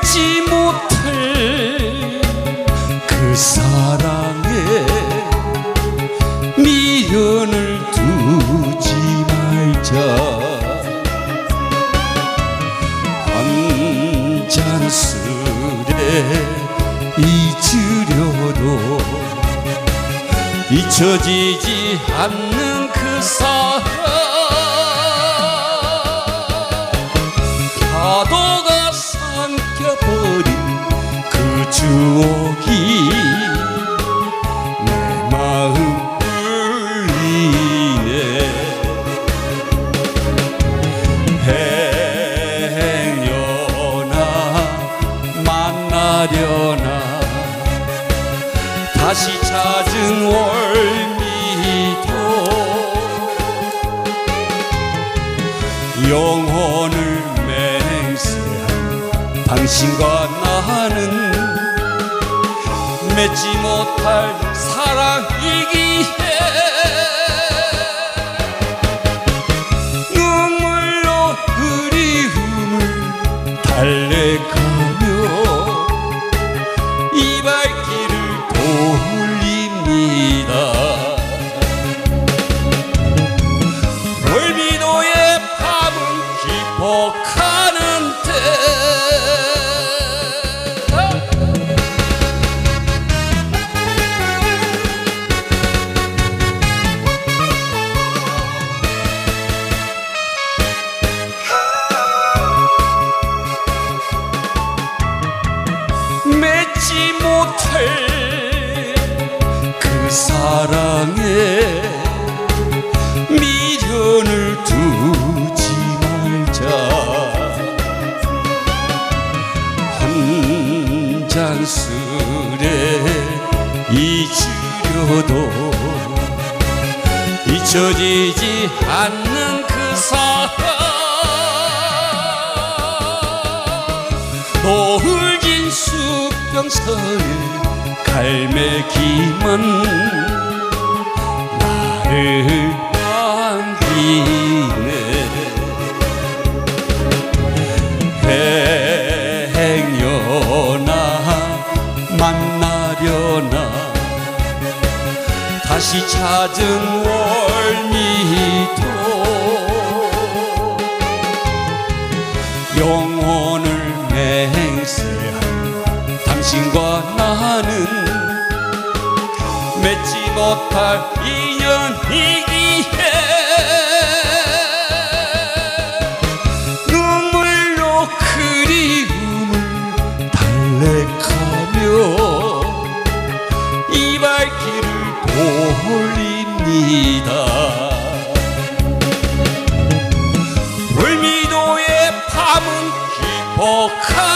맺지 못할 그 사랑에 미련을 두지 말자. 한 잔술에 잊으려도 잊혀지지 않는 그 사랑 추억이 내 마음 울리네. 행여나 만나려나 다시 찾은 월미도 영혼을 맹세한 당신과 나는 맺지 못할 사랑이기에 눈물로 그리움을 달래가며 이 발길을 돌립니다. 월미도의 밤은 기폭하는데 못할 그 사랑에 미련을 두지 말자. 한 잔 술에 잊으려도 잊혀지지 않는 그 사랑 수평선에 갈매기만 나를 안기네. 행여나 만나려나 다시 찾은 월미도 영혼을 맹세한 당신과 나는 맺지 못할 인연이기에 눈물로 그리움을 달래가며 이 발길을 돌립니다. 월미도의 밤은 기복하